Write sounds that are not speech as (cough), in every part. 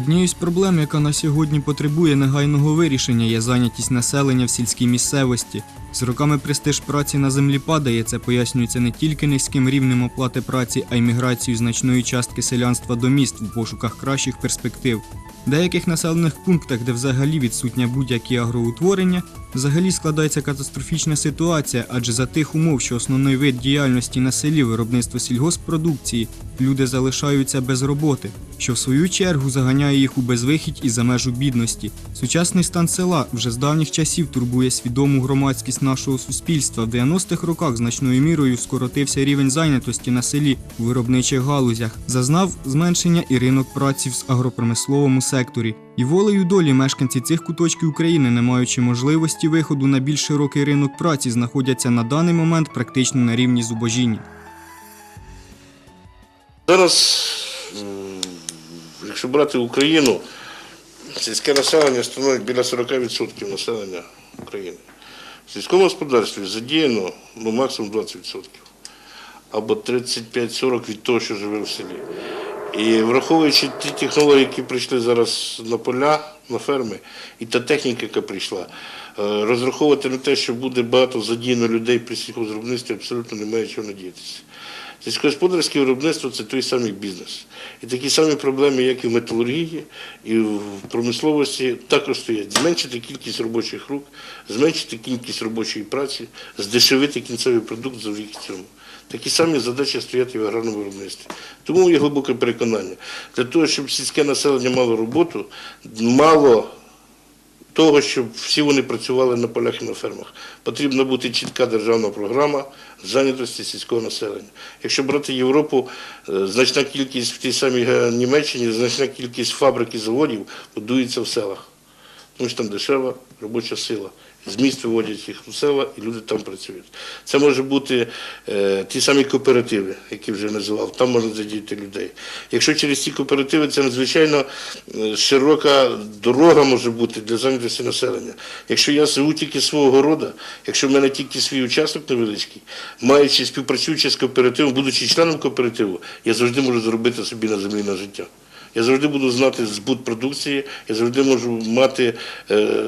Однією з проблем, яка на сьогодні потребує негайного вирішення, є зайнятість населення в сільській місцевості. З роками престиж праці на землі падає. Це пояснюється не тільки низьким рівнем оплати праці, а й міграцією значної частки селянства до міст в пошуках кращих перспектив. В деяких населених пунктах, де взагалі відсутня будь-які агроутворення, взагалі складається катастрофічна ситуація, адже за тих умов, що основний вид діяльності на селі виробництво сільгоспродукції, люди залишаються без роботи, що в свою чергу заганяє їх у безвихідь і за межу бідності. Сучасний стан села вже з давніх часів турбує свідому громадськість нашого суспільства. В 90-х роках значною мірою скоротився рівень зайнятості на селі у виробничих галузях, зазнав зменшення і ринок праці в агропромисловому секторі. І волею долі мешканці цих куточків України, не маючи можливості виходу на більш широкий ринок праці, знаходяться на даний момент практично на рівні зубожіння. Зараз, якщо брати Україну, сільське населення становить біля 40% населення України. В сільському господарстві задіяно ну, максимум 20% або 35-40% від того, що живе в селі. І враховуючи ті технології, які прийшли зараз на поля, на ферми, і та техніка, яка прийшла, е, розраховувати на те, що буде багато задіяно людей при сільхозробництві, абсолютно немає чого надіятися. Сільськогосподарське виробництво це той самий бізнес. І такі самі проблеми, як і в металургії, і в промисловості, також стоять. Зменшити кількість робочих рук, зменшити кількість робочої праці, здешевити кінцевий продукт завдяки цьому. Такі самі задачі стоять і в аграрному виробництві. Тому є глибоке переконання. Для того, щоб сільське населення мало роботу, мало того, щоб всі вони працювали на полях і на фермах. Потрібна бути чітка державна програма зайнятості сільського населення. Якщо брати Європу, е, значна кількість в тій самій Німеччині, значна кількість фабрик і заводів будується в селах. Тому що там дешева робоча сила. З міст виводять їх у села, і люди там працюють. Це може бути е, ті самі кооперативи, які вже називав, там можна задіяти людей. Якщо через ці кооперативи це надзвичайно е, широка дорога може бути для зайнятості населення. Якщо я живу тільки свого города, якщо в мене тільки свій участок невеличкий, маючи співпрацюючи з кооперативом, будучи членом кооперативу, я завжди можу зробити собі на землі на життя. Я завжди буду знати збут продукції, я завжди можу мати е,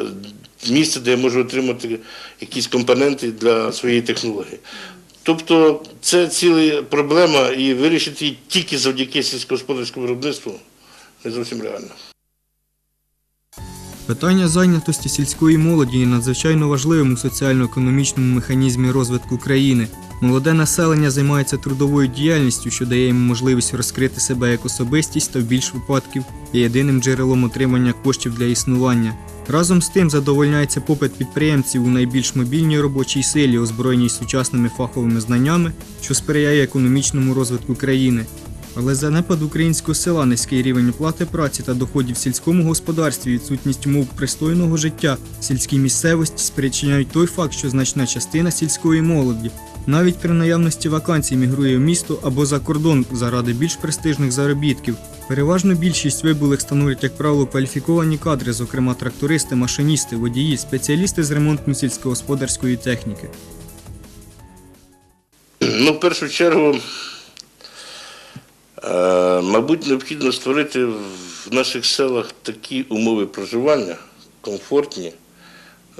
місце, де я можу отримати якісь компоненти для своєї технології. Тобто це ціла проблема, і вирішити її тільки завдяки сільськогосподарському виробництву не зовсім реально. Питання зайнятості сільської молоді є надзвичайно важливим у соціально-економічному механізмі розвитку країни. Молоде населення займається трудовою діяльністю, що дає йому можливість розкрити себе як особистість та в більш випадків є єдиним джерелом отримання коштів для існування. Разом з тим задовольняється попит підприємців у найбільш мобільній робочій силі, озброєній сучасними фаховими знаннями, що сприяє економічному розвитку країни. Але занепад українського села, низький рівень оплати праці та доходів в сільському господарстві, відсутність умов пристойного життя сільській місцевості спричиняють той факт, що значна частина сільської молоді навіть при наявності вакансій мігрує в місто або за кордон заради більш престижних заробітків. Переважну більшість вибулих становлять, як правило, кваліфіковані кадри, зокрема трактористи, машиністи, водії, спеціалісти з ремонту сільськогосподарської техніки. Ну, в першу чергу, мабуть, необхідно створити в наших селах такі умови проживання, комфортні,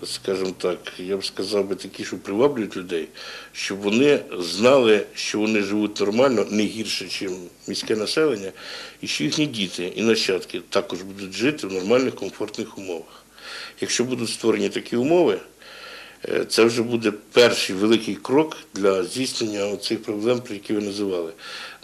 скажімо так, я б сказав би такі, що приваблюють людей, щоб вони знали, що вони живуть нормально, не гірше, ніж міське населення, і що їхні діти і нащадки також будуть жити в нормальних, комфортних умовах. Якщо будуть створені такі умови, Е, Це вже буде перший великий крок для здійснення цих проблем, про які ви називали.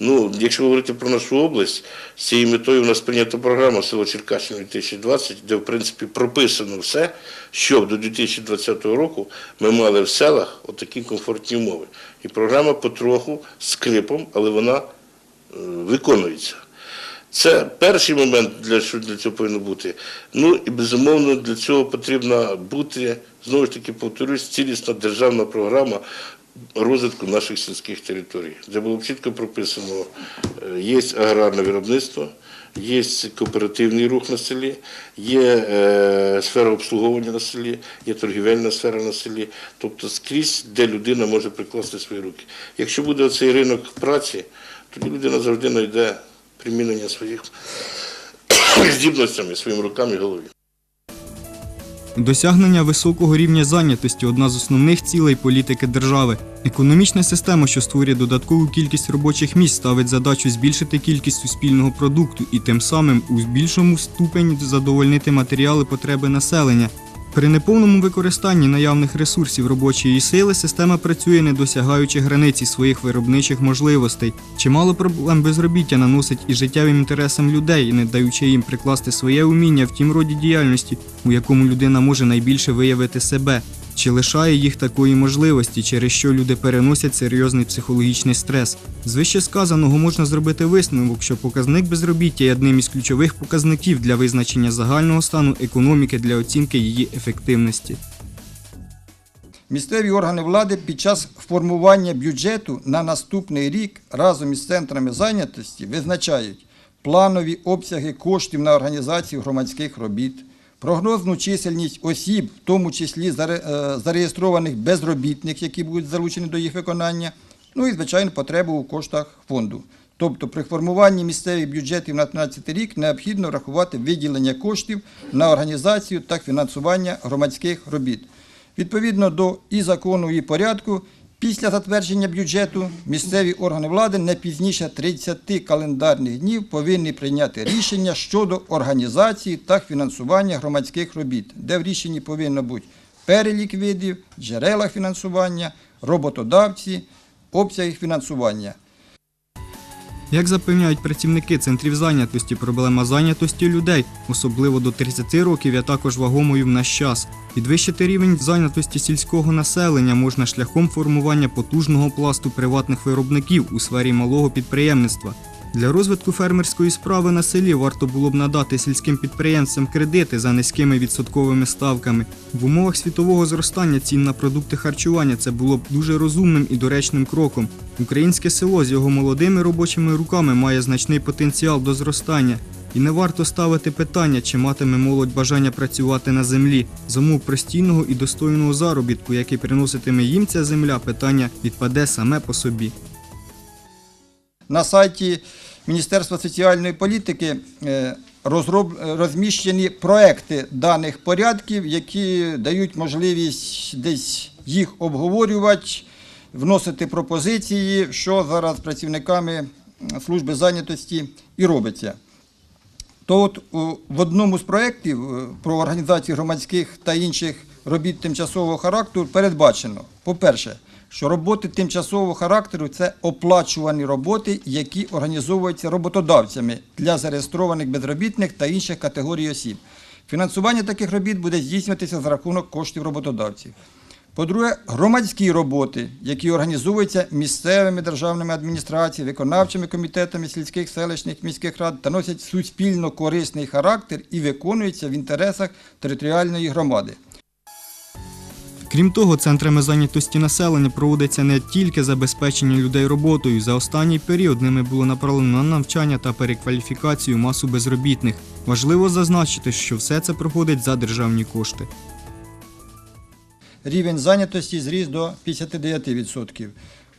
Ну, якщо говорити про нашу область, з цією метою у нас прийнята програма село Черкащина 2020, де в принципі прописано все, щоб до 2020 року ми мали в селах отакі комфортні умови. І програма потроху скрипом, але вона е, виконується. Це перший момент, для що для цього повинно бути. Ну і безумовно для цього потрібна бути, знову ж таки повторюсь, цілісна державна програма розвитку наших сільських територій, де було б чітко прописано, е, є аграрне виробництво, є кооперативний рух на селі, є е, сфера обслуговування на селі, є торгівельна сфера на селі, тобто скрізь, де людина може прикласти свої руки. Якщо буде цей ринок праці, тоді людина завжди знайде примінення своїх здібностями, (coughs) своїми руками і голові. Досягнення високого рівня зайнятості одна з основних цілей політики держави. Економічна система, що створює додаткову кількість робочих місць, ставить задачу збільшити кількість суспільного продукту і тим самим у більшому ступені задовольнити матеріали потреби населення. При неповному використанні наявних ресурсів робочої сили система працює, не досягаючи границі своїх виробничих можливостей. Чимало проблем безробіття наносить і життєвим інтересам людей, не даючи їм прикласти своє уміння в тім роді діяльності, у якому людина може найбільше виявити себе, чи лишає їх такої можливості, через що люди переносять серйозний психологічний стрес. З вище сказаного можна зробити висновок, що показник безробіття є одним із ключових показників для визначення загального стану економіки для оцінки її ефективності. Місцеві органи влади під час формування бюджету на наступний рік разом із центрами зайнятості визначають планові обсяги коштів на організацію громадських робіт, прогнозну чисельність осіб, в тому числі е, зареєстрованих безробітних, які будуть залучені до їх виконання, ну і, звичайно, потребу у коштах фонду. Тобто при формуванні місцевих бюджетів на 2013 рік необхідно врахувати виділення коштів на організацію та фінансування громадських робіт. Відповідно до і закону, і порядку, після затвердження бюджету місцеві органи влади не пізніше 30 календарних днів повинні прийняти рішення щодо організації та фінансування громадських робіт, де в рішенні повинно бути перелік видів, джерела фінансування, роботодавці, обсяги фінансування. Як запевняють працівники центрів зайнятості, проблема зайнятості людей, особливо до 30 років, є також вагомою в наш час. Підвищити рівень зайнятості сільського населення можна шляхом формування потужного пласту приватних виробників у сфері малого підприємництва. Для розвитку фермерської справи на селі варто було б надати сільським підприємцям кредити за низькими відсотковими ставками. В умовах світового зростання цін на продукти харчування це було б дуже розумним і доречним кроком. Українське село з його молодими робочими руками має значний потенціал до зростання. І не варто ставити питання, чи матиме молодь бажання працювати на землі. з умов простійного і достойного заробітку, який приноситиме їм ця земля, питання відпаде саме по собі. На сайті Міністерства соціальної політики е, розміщені проекти даних порядків, які дають можливість десь їх обговорювати, вносити пропозиції, що зараз працівниками служби зайнятості і робиться. То от в одному з проєктів е, про організацію громадських та інших робіт тимчасового характеру передбачено, по-перше, що роботи тимчасового характеру це оплачувані роботи, які організовуються роботодавцями для зареєстрованих безробітних та інших категорій осіб. Фінансування таких робіт буде здійснюватися за рахунок коштів роботодавців. По-друге, громадські роботи, які організовуються місцевими державними адміністраціями, виконавчими комітетами сільських, селищних, міських рад та носять суспільно корисний характер і виконуються в інтересах територіальної громади. Крім того, центрами зайнятості населення проводиться не тільки забезпечення людей роботою. За останній період ними було направлено на навчання та перекваліфікацію масу безробітних. Важливо зазначити, що все це проходить за державні кошти. Рівень зайнятості зріс до 59%.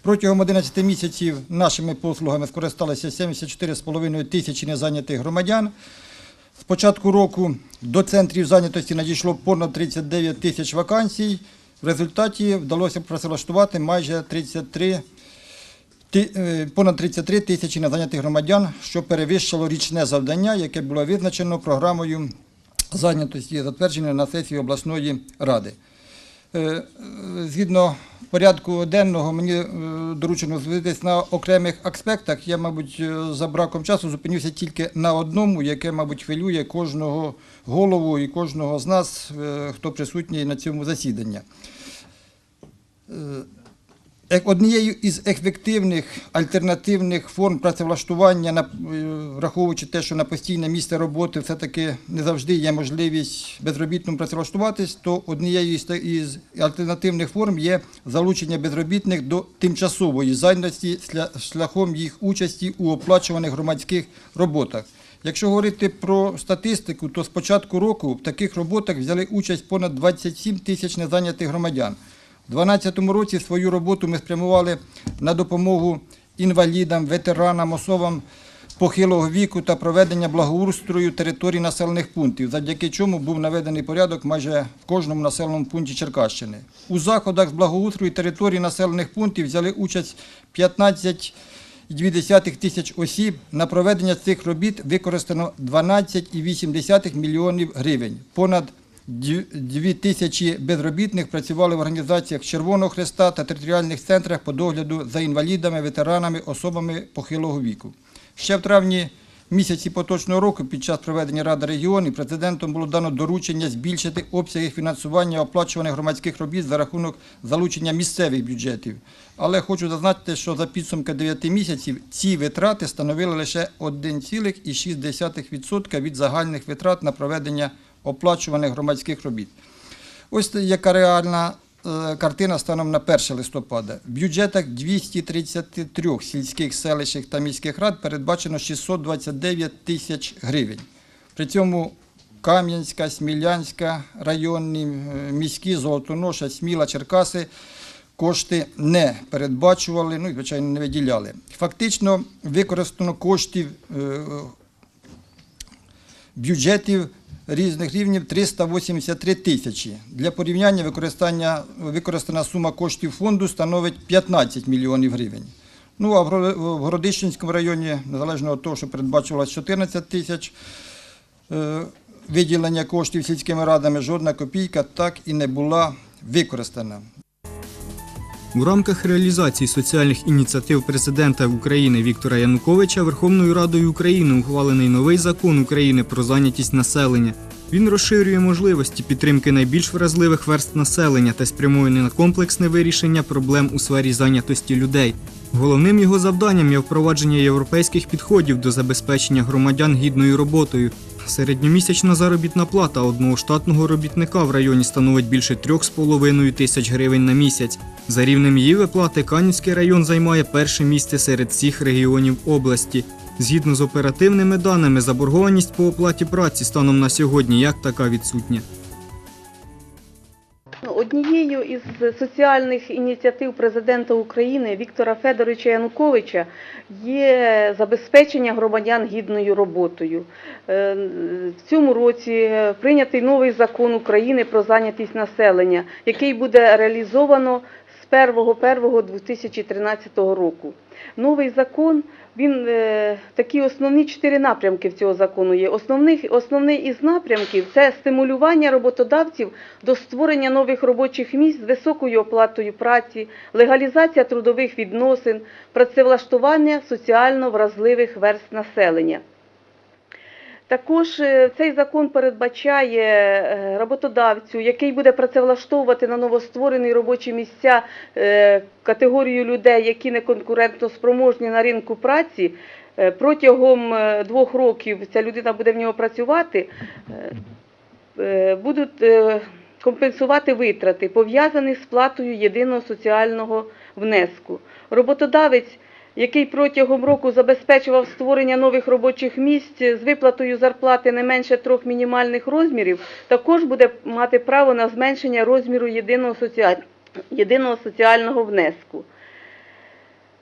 Протягом 11 місяців нашими послугами скористалися 74,5 тисячі незайнятих громадян. З початку року до центрів зайнятості надійшло понад 39 тисяч вакансій. В результаті вдалося працевлаштувати майже 33, е, понад 33 тисячі незайнятих громадян, що перевищило річне завдання, яке було визначено програмою зайнятості, затвердженою на сесії обласної ради. Е, е, Згідно порядку денного, мені е, доручено звитись на окремих аспектах. Я, мабуть, за браком часу зупинюся тільки на одному, яке, мабуть, хвилює кожного голову і кожного з нас, хто присутній на цьому засіданні. Однією із ефективних альтернативних форм працевлаштування, е, враховуючи те, що на постійне місце роботи все-таки не завжди є можливість безробітному працевлаштуватись, то однією із, альтернативних форм є залучення безробітних до тимчасової зайнятості шляхом їх участі у оплачуваних громадських роботах. Якщо говорити про статистику, то з початку року в таких роботах взяли участь понад 27 тисяч незайнятих громадян. У 2012 році свою роботу ми спрямували на допомогу інвалідам, ветеранам, особам похилого віку та проведення благоустрою територій населених пунктів, завдяки чому був наведений порядок майже в кожному населеному пункті Черкащини. У заходах з благоустрою територій населених пунктів взяли участь 15,2 тисяч осіб. На проведення цих робіт використано 12,8 мільйонів гривень. Понад Дві тисячі безробітних працювали в організаціях Червоного Хреста та територіальних центрах по догляду за інвалідами, ветеранами, особами похилого віку. Ще в травні місяці поточного року під час проведення Ради регіонів президентом було дано доручення збільшити обсяги фінансування оплачуваних громадських робіт за рахунок залучення місцевих бюджетів. Але хочу зазначити, що за підсумки 9 місяців ці витрати становили лише 1,6% від загальних витрат на проведення оплачуваних громадських робіт. Ось яка реальна е, картина станом на 1 листопада. В бюджетах 233 сільських, селищних та міських рад передбачено 629 тисяч гривень. При цьому Кам'янська, Смілянська, районні, е, міські, Золотоноша, Сміла, Черкаси кошти не передбачували, ну і, звичайно, не виділяли. Фактично використано коштів е, бюджетів різних рівнів 383 тисячі. Для порівняння використання, використана сума коштів фонду становить 15 мільйонів гривень. Ну, а в Городищенському районі, незалежно від того, що передбачувалось 14 тисяч е, виділення коштів сільськими радами, жодна копійка так і не була використана. У рамках реалізації соціальних ініціатив президента України Віктора Януковича Верховною Радою України ухвалений новий закон України про зайнятість населення. Він розширює можливості підтримки найбільш вразливих верств населення та спрямований на комплексне вирішення проблем у сфері зайнятості людей. Головним його завданням є впровадження європейських підходів до забезпечення громадян гідною роботою. Середньомісячна заробітна плата одного штатного робітника в районі становить більше 3,5 тисяч гривень на місяць. За рівнем її виплати Канівський район займає перше місце серед всіх регіонів області. Згідно з оперативними даними, заборгованість по оплаті праці станом на сьогодні як така відсутня. Ну, Однією із соціальних ініціатив президента України Віктора Федоровича Януковича є забезпечення громадян гідною роботою. Е, В цьому році прийнятий новий закон України про зайнятість населення, який буде реалізовано 1.1.2013 року. Новий закон, він е, такі основні чотири напрямки в цього закону є. Основний, основний із напрямків це стимулювання роботодавців до створення нових робочих місць з високою оплатою праці, легалізація трудових відносин, працевлаштування соціально вразливих верств населення. Також е, цей закон передбачає е, роботодавцю, який буде працевлаштовувати на новостворені робочі місця е, категорію людей, які не конкурентно спроможні на ринку праці. Протягом двох років ця людина буде в нього працювати, будуть компенсувати витрати, пов'язані з сплатою єдиного соціального внеску. Роботодавець який протягом року забезпечував створення нових робочих місць з виплатою зарплати не менше трьох мінімальних розмірів, також буде мати право на зменшення розміру єдиного, соціаль... єдиного соціального внеску.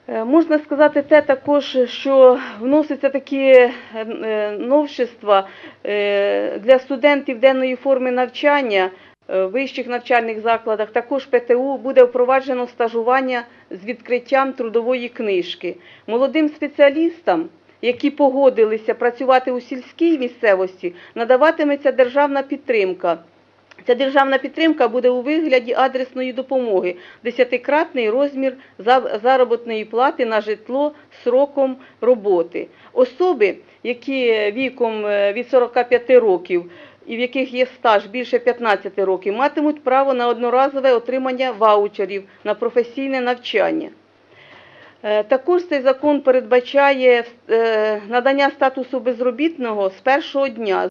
Е, Можна сказати те також, що вносяться такі е, е, новшества для студентів денної форми навчання вищих навчальних закладах. Також ПТУ буде впроваджено стажування з відкриттям трудової книжки. Молодим спеціалістам, які погодилися працювати у сільській місцевості, надаватиметься державна підтримка. Ця державна підтримка буде у вигляді адресної допомоги, десятикратний розмір заробітної плати на житло сроком роботи. Особи, які віком е, від 45 років і в яких є стаж більше 15 років, матимуть право на одноразове отримання ваучерів на професійне навчання. Е, Також цей закон передбачає е, надання статусу безробітного з першого дня.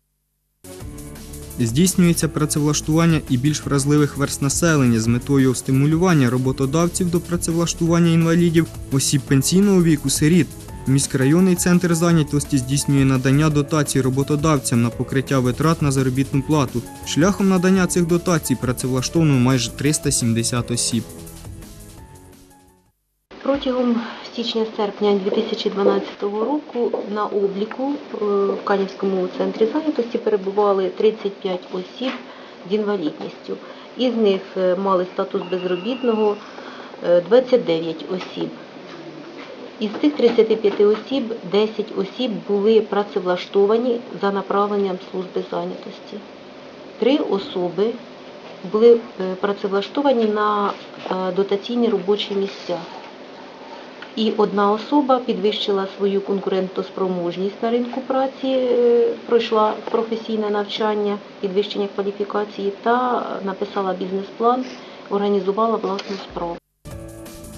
Здійснюється працевлаштування і більш вразливих верст населення з метою стимулювання роботодавців до працевлаштування інвалідів, осіб пенсійного віку, сиріт. Міськрайонний центр зайнятості здійснює надання дотацій роботодавцям на покриття витрат на заробітну плату. Шляхом надання цих дотацій працевлаштовано майже 370 осіб. Протягом січня-серпня 2012 року на обліку е, в Канівському центрі зайнятості перебували 35 осіб з інвалідністю. Із них е, мали статус безробітного е, 29 осіб. Із цих 35 осіб 10 осіб були працевлаштовані за направленням служби зайнятості. Три особи були е, працевлаштовані на е, дотаційні робочі місця. І одна особа підвищила свою конкурентоспроможність на ринку праці, е, пройшла професійне навчання, підвищення кваліфікації та написала бізнес-план, організувала власну справу.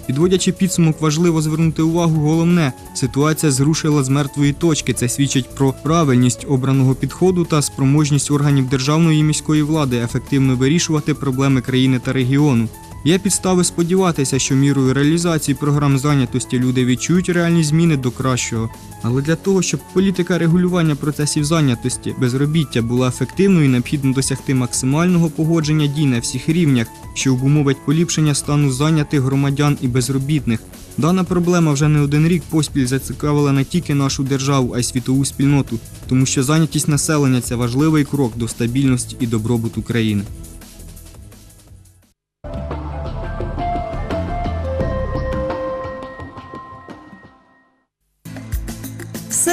Підводячи підсумок, важливо звернути увагу головне. Ситуація зрушила з мертвої точки. Це свідчить про правильність обраного підходу та спроможність органів державної і міської влади ефективно вирішувати проблеми країни та регіону. Є підстави сподіватися, що мірою реалізації програм зайнятості люди відчують реальні зміни до кращого. Але для того, щоб політика регулювання процесів зайнятості, безробіття була ефективною, необхідно досягти максимального погодження дій на всіх рівнях, що обумовить поліпшення стану зайнятих громадян і безробітних. Дана проблема вже не один рік поспіль зацікавила не тільки нашу державу, а й світову спільноту, тому що зайнятість населення це важливий крок до стабільності і добробуту країни.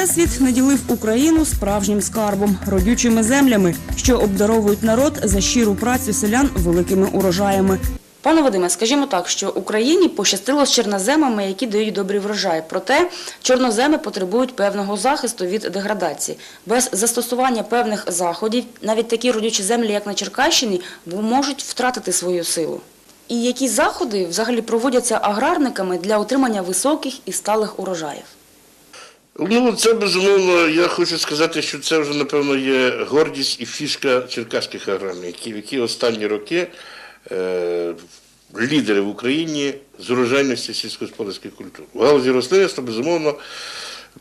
Всесвіт наділив Україну справжнім скарбом, родючими землями, що обдаровують народ за щиру працю селян великими урожаями. Пане Вадиме, скажімо так, що Україні пощастило з чорноземами, які дають добрий врожай. Проте чорноземи потребують певного захисту від деградації. Без застосування певних заходів навіть такі родючі землі, як на Черкащині, можуть втратити свою силу. І які заходи взагалі проводяться аграрниками для отримання високих і сталих урожаїв? Ну, це безумовно, я хочу сказати, що це вже, напевно, є гордість і фішка черкаських аграрників, які останні роки е, лідери в Україні з урожайності сільськогосподарських культур. У галузі рослинництва, безумовно,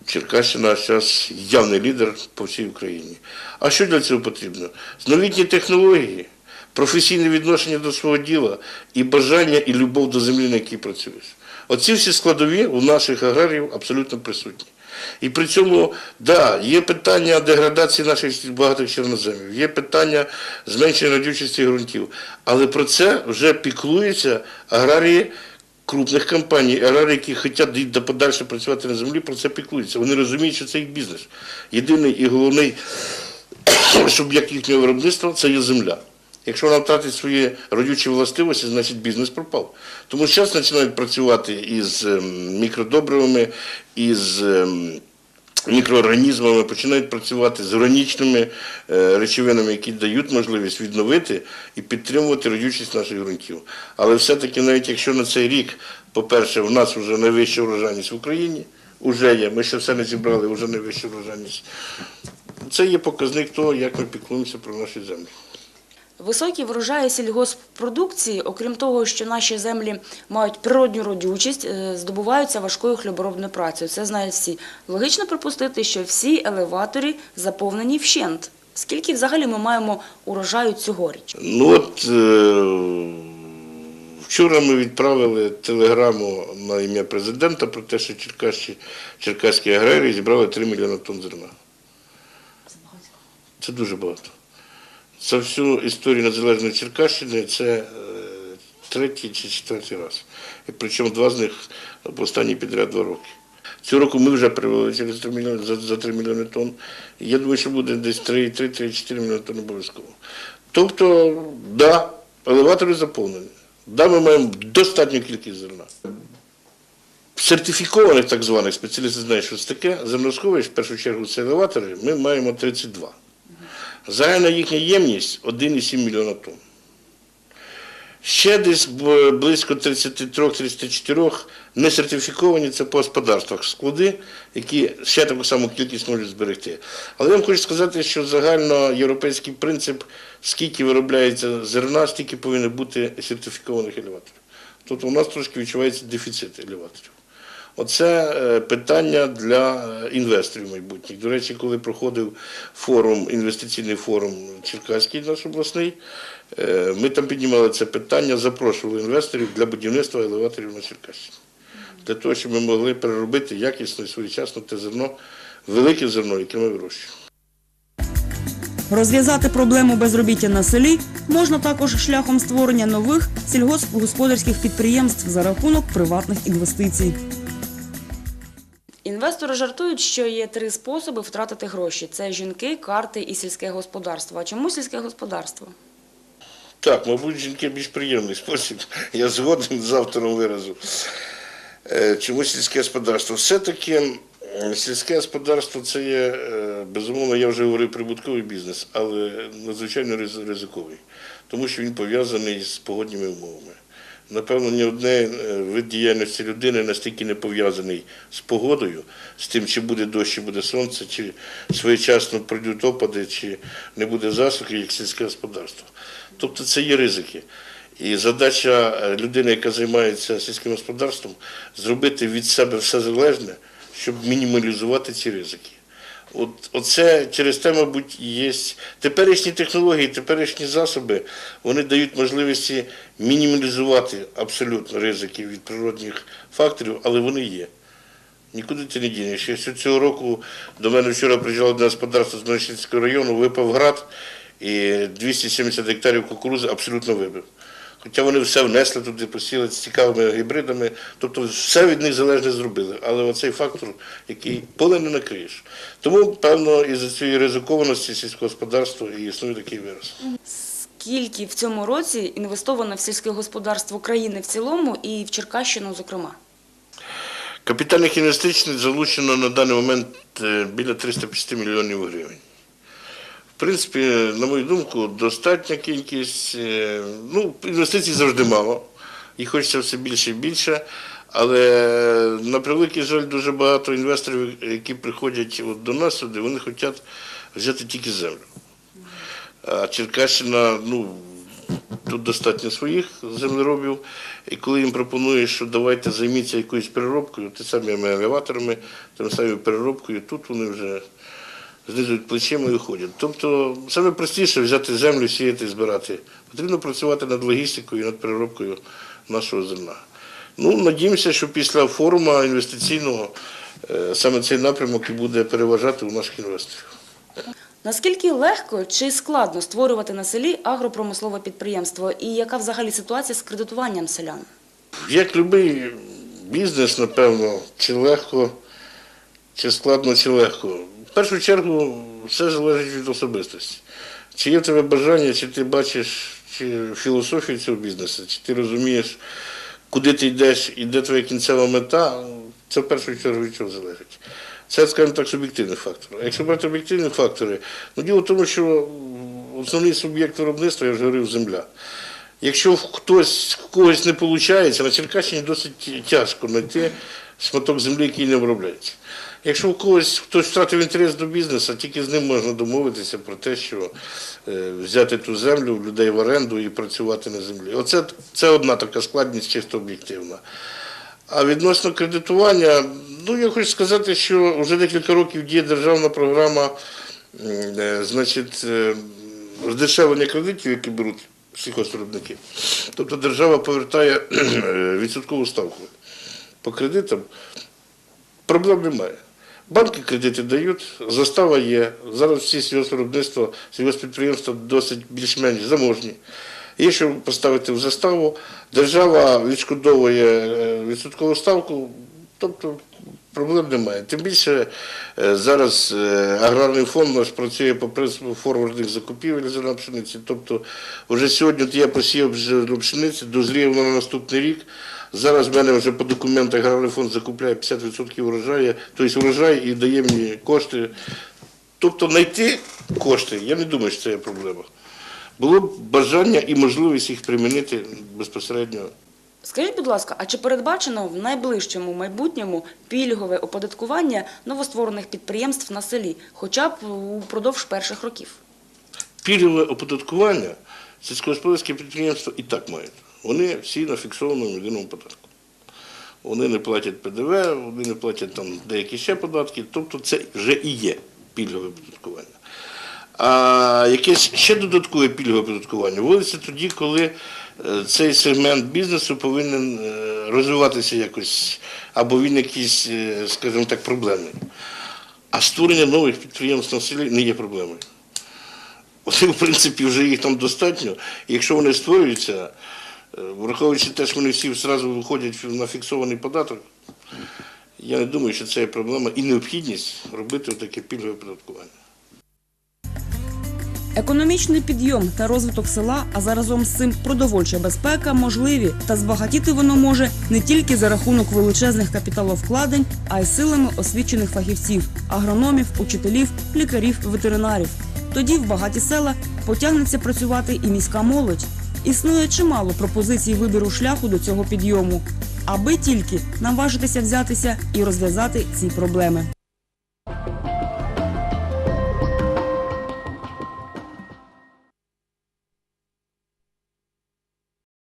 Черкащина зараз явний лідер по всій Україні. А що для цього потрібно? Новітні технології, професійне відношення до свого діла і бажання і любов до землі, на якій працюєш. Оці всі складові у наших аграріїв абсолютно присутні. І при цьому, да, є питання деградації наших багатих чорноземів, є питання зменшення родючості ґрунтів. Але про це вже піклуються аграрії крупних компаній, аграрії, які хочуть йти подальше працювати на землі, про це піклуються. Вони розуміють, що це їх бізнес. Єдиний і головний (coughs) суб'єкт їхнього виробництва це є земля. Якщо вона втратить свої родючі властивості, значить бізнес пропав. Тому зараз починають працювати із ем, мікродобривами, із ем, мікроорганізмами, починають працювати з органічними е, речовинами, які дають можливість відновити і підтримувати родючість наших ґрунтів. Але все-таки, навіть якщо на цей рік, по-перше, в нас вже найвища урожайність в Україні, вже є, ми ще все не зібрали, вже найвища урожайність. Це є показник того, як ми піклуємося про наші землі. Високі врожаї сільгосппродукції, окрім того, що наші землі мають природню родючість, е, здобуваються важкою хліборобною працею. Це знають всі. Логічно припустити, що всі елеватори заповнені вщент. Скільки взагалі ми маємо урожаю цьогоріч? Ну от е, вчора ми відправили телеграму на ім'я президента про те, що черкаські, черкаські аграрії зібрали 3 мільйони тонн зерна. Це дуже багато. За всю історію незалежної Черкащини це е, третій чи четвертий раз. І причому два з них останні підряд два роки. Цього року ми вже привели через 3 мільйони, за, за 3 мільйони тонн. Я думаю, що буде десь 3-3-4 мільйони тонн обов'язково. Тобто, да, елеватори заповнені. Да, ми маємо достатню кількість зерна. Сертифікованих так званих спеціалісти знають, що це таке. Зерносховищ, в першу чергу, це елеватори, ми маємо 32. Загальна їхня ємність 1,7 мільйона тонн. Ще десь близько 33-34 не сертифіковані це по господарствах склади, які ще таку саму кількість можуть зберегти. Але я вам хочу сказати, що загальноєвропейський принцип, скільки виробляється зерна, стільки повинно бути сертифікованих елеваторів. Тобто у нас трошки відчувається дефіцит елеваторів. Оце е, питання для е, інвесторів майбутніх. До речі, коли проходив форум, інвестиційний форум Черкаський наш обласний, е, ми там піднімали це питання, запрошували інвесторів для будівництва елеваторів на Черкащині. для того, щоб ми могли переробити якісно і своєчасно те зерно, велике зерно, яке ми вирощуємо. Розв'язати проблему безробіття на селі можна також шляхом створення нових сільгоспгосподарських підприємств за рахунок приватних інвестицій. Інвестори жартують, що є три способи втратити гроші: це жінки, карти і сільське господарство. А чому сільське господарство? Так, мабуть, жінки більш приємний спосіб. Я згоден з автором виразу. Е, Чому сільське господарство? Все-таки сільське господарство це є, е, безумовно, я вже говорив, прибутковий бізнес, але надзвичайно ризиковий, тому що він пов'язаний з погодніми умовами. Напевно, ні одне е, вид діяльності людини настільки не пов'язаний з погодою, з тим, чи буде дощ, чи буде сонце, чи своєчасно пройдуть опади, чи не буде засухи, як сільське господарство. Тобто це є ризики. І задача е, людини, яка займається сільським господарством, зробити від себе все залежне, щоб мінімалізувати ці ризики. От, оце через те, мабуть, є теперішні технології, теперішні засоби, вони дають можливості мінімалізувати абсолютно ризики від природних факторів, але вони є. Нікуди ти не дінеш. Якщо цього року до мене вчора приїжджало одне господарство з Мелешницького району, випав град, і 270 гектарів кукурузи абсолютно вибив. Хоча вони все внесли туди, посіли з цікавими гібридами, тобто все від них залежне зробили. Але оцей фактор, який поле не накриєш. Тому, певно, із-за цієї ризикованості сільського господарства і існує такий вираз. Скільки в цьому році інвестовано в сільське господарство країни в цілому і в Черкащину, зокрема? Капітальних інвестицій залучено на даний момент е, біля 350 мільйонів гривень. В принципі, на мою думку, достатня кількість. е, Ну, інвестицій завжди мало, їх хочеться все більше і більше. Але на превеликий жаль, дуже багато інвесторів, які приходять от до нас сюди, вони хочуть взяти тільки землю. А Черкащина, ну, тут достатньо своїх землеробів. І коли їм пропонуєш, що давайте займіться якоюсь переробкою, ти самими елеваторами, тим самою переробкою, тут вони вже знизують плечима і уходять. Тобто саме простіше взяти землю, сіяти, збирати. Потрібно працювати над логістикою, і над переробкою нашого зерна. Ну, надіємося, що після форуму інвестиційного е, саме цей напрямок і буде переважати у наших інвесторів. Наскільки легко чи складно створювати на селі агропромислове підприємство? І яка взагалі ситуація з кредитуванням селян? Як будь-який бізнес, напевно, чи легко, чи складно, чи легко. В першу чергу все залежить від особистості. Чи є в тебе бажання, чи ти бачиш чи філософію цього бізнесу, чи ти розумієш, куди ти йдеш і де твоя кінцева мета, це в першу чергу від чого залежить. Це, скажімо так, суб'єктивний фактор. А якщо брати об'єктивні фактори, ну діло в тому, що основний суб'єкт виробництва, я вже говорив, земля. Якщо хтось когось не виходить, на Черкащині досить тяжко знайти шматок землі, який не обробляється. Якщо в когось хтось втратив інтерес до бізнесу, тільки з ним можна домовитися про те, що е, взяти ту землю людей в оренду і працювати на землі. Оце це одна така складність, чисто об'єктивна. А відносно кредитування, ну я хочу сказати, що вже декілька років діє державна програма, е, значить, е, здешевлення кредитів, які беруть сільхозвиробники. Тобто держава повертає відсоткову ставку по кредитам. Проблем немає. Банки кредити дають, застава є. Зараз всі сільгоспвиробництва, сільгоспідприємства досить більш-менш заможні. Є що поставити в заставу, держава відшкодовує е, відсоткову ставку, тобто проблем немає. Тим більше е, зараз е, аграрний фонд наш працює по принципу форвардних закупівель зерна пшениці. Тобто вже сьогодні я посіяв зерно пшениці, дозріє на наступний рік. Зараз в мене вже по документах аграрний фонд закупляє 50% урожаю, тобто урожай і дає мені кошти. Тобто знайти кошти, я не думаю, що це є проблема. Було б бажання і можливість їх примінити безпосередньо. Скажіть, будь ласка, а чи передбачено в найближчому майбутньому пільгове оподаткування новостворених підприємств на селі, хоча б упродовж перших років? Пільгове оподаткування сільськогосподарські підприємства і так мають. Вони всі на фіксованому єдиному податку. Вони не платять ПДВ, вони не платять там деякі ще податки, тобто це вже і є пільгове оподаткування. А якесь ще додаткове пільгове оподаткування вводиться тоді, коли е, цей сегмент бізнесу повинен е, розвиватися якось або він якийсь, е, скажімо так, проблемний. А створення нових підприємств на селі не є проблемою. От, в принципі, вже їх там достатньо. І якщо вони створюються, враховуючи те, що вони всі одразу виходять на фіксований податок, я не думаю, що це є проблема і необхідність робити таке пільгове оподаткування. Економічний підйом та розвиток села, а заразом з цим продовольча безпека можливі, та збагатіти воно може не тільки за рахунок величезних капіталовкладень, а й силами освічених фахівців, агрономів, учителів, лікарів, ветеринарів. Тоді в багаті села потягнеться працювати і міська молодь. Існує чимало пропозицій вибіру шляху до цього підйому, аби тільки наважитися взятися і розв'язати ці проблеми.